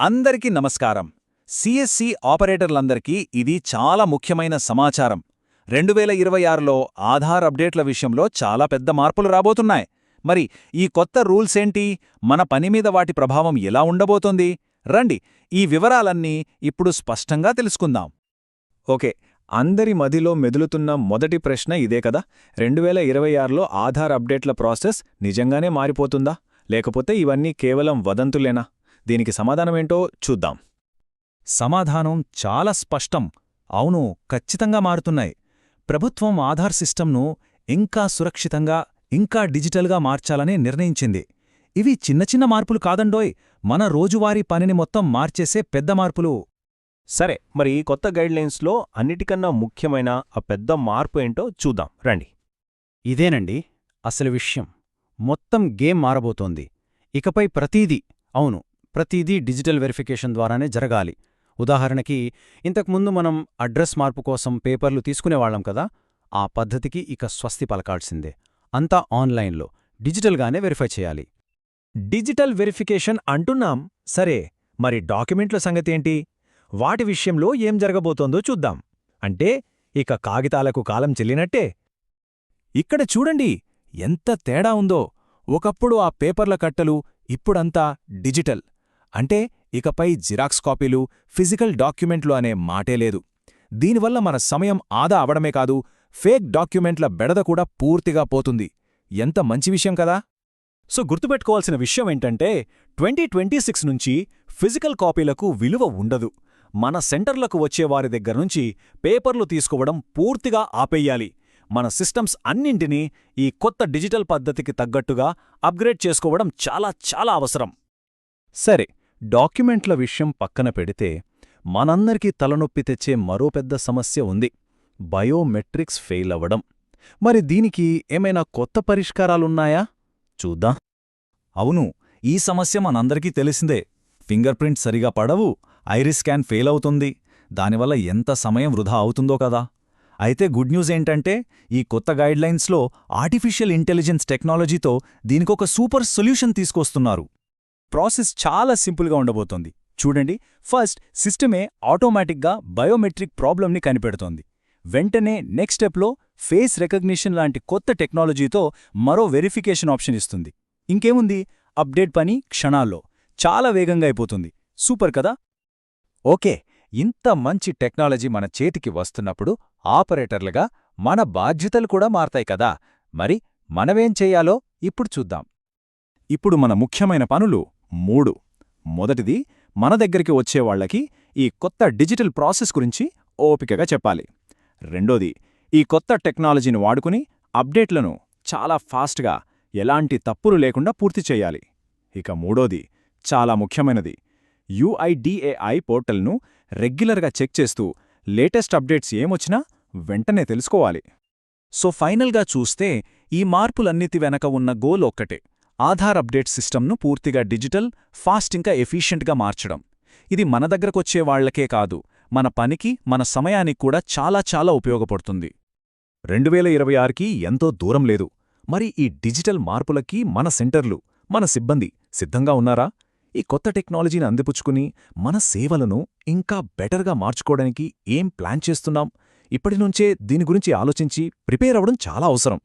అందరికీ నమస్కారం. సిఎస్సి ఆపరేటర్లందరికీ ఇది చాలా ముఖ్యమైన సమాచారం. రెండు వేల ఇరవై ఆరులో ఆధార్ అప్డేట్ల విషయంలో చాలా పెద్ద మార్పులు రాబోతున్నాయి. మరి ఈ కొత్త రూల్స్ ఏంటి? మన పని మీద వాటి ప్రభావం ఎలా ఉండబోతోంది? రండి ఈ వివరాలన్నీ ఇప్పుడు స్పష్టంగా తెలుసుకుందాం. ఓకే అందరి మదిలో మెదులుతున్న మొదటి ప్రశ్న ఇదే కదా? రెండు వేల ఇరవై ఆరులో ఆధార్ అప్డేట్ల ప్రాసెస్ నిజంగానే మారిపోతుందా? లేకపోతే ఇవన్నీ కేవలం వదంతులేనా? దీనికి సమాధానమేంటో చూద్దాం. సమాధానం చాలా స్పష్టం. అవును ఖచ్చితంగా మారుతున్నాయి. ప్రభుత్వం ఆధార్ సిస్టమ్ను ఇంకా సురక్షితంగా ఇంకా డిజిటల్గా మార్చాలని నిర్ణయించింది. ఇవి చిన్న చిన్న మార్పులు కాదండోయ్. మన రోజువారీ పనిని మొత్తం మార్చేసే పెద్ద మార్పులు. సరే మరి ఈ కొత్త గైడ్లైన్స్లో అన్నిటికన్నా ముఖ్యమైన ఆ పెద్ద మార్పు ఏంటో చూద్దాం. రండి. ఇదేనండి అసలు విషయం. మొత్తం గేమ్ మారబోతోంది. ఇకపై ప్రతీదీ అవును ప్రతిదీ డిజిటల్ వెరిఫికేషన్ ద్వారానే జరగాలి. ఉదాహరణకి ఇంతకుముందు మనం అడ్రస్ మార్పు కోసం పేపర్లు తీసుకునేవాళ్ళం కదా ఆ పద్ధతికి ఇక స్వస్తి పలకాల్సిందే. అంతా ఆన్లైన్లో డిజిటల్గానే వెరిఫై చేయాలి. డిజిటల్ వెరిఫికేషన్ అంటున్నాం? సరే మరి డాక్యుమెంట్ల సంగతేంటి? వాటి విషయంలో ఏం జరగబోతోందో చూద్దాం. అంటే ఇక కాగితాలకు కాలం చెల్లినట్టే. ఇక్కడ చూడండి ఎంత తేడా ఉందో. ఒకప్పుడు ఆ పేపర్ల కట్టలు ఇప్పుడంతా డిజిటల్. అంటే ఇకపై జిరాక్స్ కాపీలు ఫిజికల్ డాక్యుమెంట్లు అనే మాటే లేదు. దీనివల్ల మన సమయం ఆదా అవడమే కాదు ఫేక్ డాక్యుమెంట్ల బెడద కూడా పూర్తిగా పోతుంది. ఎంత మంచి విషయం కదా! సో గుర్తుపెట్టుకోవాల్సిన విషయం ఏంటంటే ట్వంటీ ట్వంటీ సిక్స్ నుంచి ఫిజికల్ కాపీలకు విలువ ఉండదు. మన సెంటర్లకు వచ్చేవారి దగ్గర్నుంచి పేపర్లు తీసుకోవడం పూర్తిగా ఆపేయాలి. మన సిస్టమ్స్ అన్నింటినీ ఈ కొత్త డిజిటల్ పద్ధతికి తగ్గట్టుగా అప్గ్రేడ్ చేసుకోవడం చాలా చాలా అవసరం. సరే డాక్యుమెంట్ల విషయం పక్కన పెడితే మనందరికీ తలనొప్పి తెచ్చే మరో పెద్ద సమస్య ఉంది. బయోమెట్రిక్స్ ఫెయిల్ అవ్వడం. మరి దీనికి ఏమైనా కొత్త పరిష్కారాలున్నాయా? చూద్దాం. అవును ఈ సమస్య మనందరికీ తెలిసిందే. ఫింగర్ ప్రింట్ సరిగా పడవు ఐరిస్ స్కాన్ ఫెయిల్ అవుతుంది. దానివల్ల ఎంత సమయం వృధా అవుతుందో కదా. అయితే గుడ్ న్యూస్ ఏంటంటే ఈ కొత్త గైడ్లైన్స్లో ఆర్టిఫిషియల్ ఇంటెలిజెన్స్ టెక్నాలజీతో దీనికొక సూపర్ సొల్యూషన్ తీసుకొస్తున్నారు. ప్రాసెస్ చాలా సింపుల్గా ఉండబోతోంది. చూడండి ఫస్ట్ సిస్టమే ఆటోమేటిక్గా బయోమెట్రిక్ ప్రాబ్లంని కనిపెడుతోంది. వెంటనే నెక్స్ట్ స్టెప్లో ఫేస్ రికగ్నిషన్ లాంటి కొత్త టెక్నాలజీతో మరో వెరిఫికేషన్ ఆప్షన్ ఇస్తుంది. ఇంకేముంది? అప్డేట్ పని క్షణాల్లో. చాలా వేగంగా అయిపోతుంది. సూపర్ కదా? ఓకే ఇంత మంచి టెక్నాలజీ మన చేతికి వస్తున్నప్పుడు ఆపరేటర్లుగా మన బాధ్యతలు కూడా మారతాయి కదా? మరి మనమేం చెయ్యాలో ఇప్పుడు చూద్దాం. ఇప్పుడు మన ముఖ్యమైన పనులు మూడు. మొదటిది మన దగ్గరికి వచ్చేవాళ్ళకి ఈ కొత్త డిజిటల్ ప్రాసెస్ గురించి ఓపికగా చెప్పాలి. రెండోది ఈ కొత్త టెక్నాలజీని వాడుకుని అప్డేట్లను చాలా ఫాస్ట్గా ఎలాంటి తప్పులు లేకుండా పూర్తి చేయాలి. ఇక మూడోది చాలా ముఖ్యమైనది యుఐడిఏఐ పోర్టల్ను రెగ్యులర్గా చెక్ చేస్తూ లేటెస్ట్ అప్డేట్స్ ఏమొచ్చినా వెంటనే తెలుసుకోవాలి. సో ఫైనల్గా చూస్తే ఈ మార్పులన్నిటి వెనక ఉన్న గోల్ ఒక్కటే ఆధార్ అప్డేట్ సిస్టమ్ను పూర్తిగా డిజిటల్ ఫాస్ట్ ఇంకా ఎఫిషియెంట్గా మార్చడం. ఇది మన దగ్గరకొచ్చే వాళ్ళకే కాదు మన పనికి మన సమయానికి కూడా చాలా చాలా ఉపయోగపడుతుంది. రెండు వేల ఇరవై ఆరుకి ఎంతో దూరం లేదు. మరి ఈ డిజిటల్ మార్పులకి మన సెంటర్లు మన సిబ్బంది సిద్ధంగా ఉన్నారా? ఈ కొత్త టెక్నాలజీని అందిపుచ్చుకుని మన సేవలను ఇంకా బెటర్గా మార్చుకోవడానికి ఏం ప్లాన్ చేస్తున్నాం? ఇప్పటినుంచే దీని గురించి ఆలోచించి ప్రిపేర్ అవ్వడం చాలా అవసరం.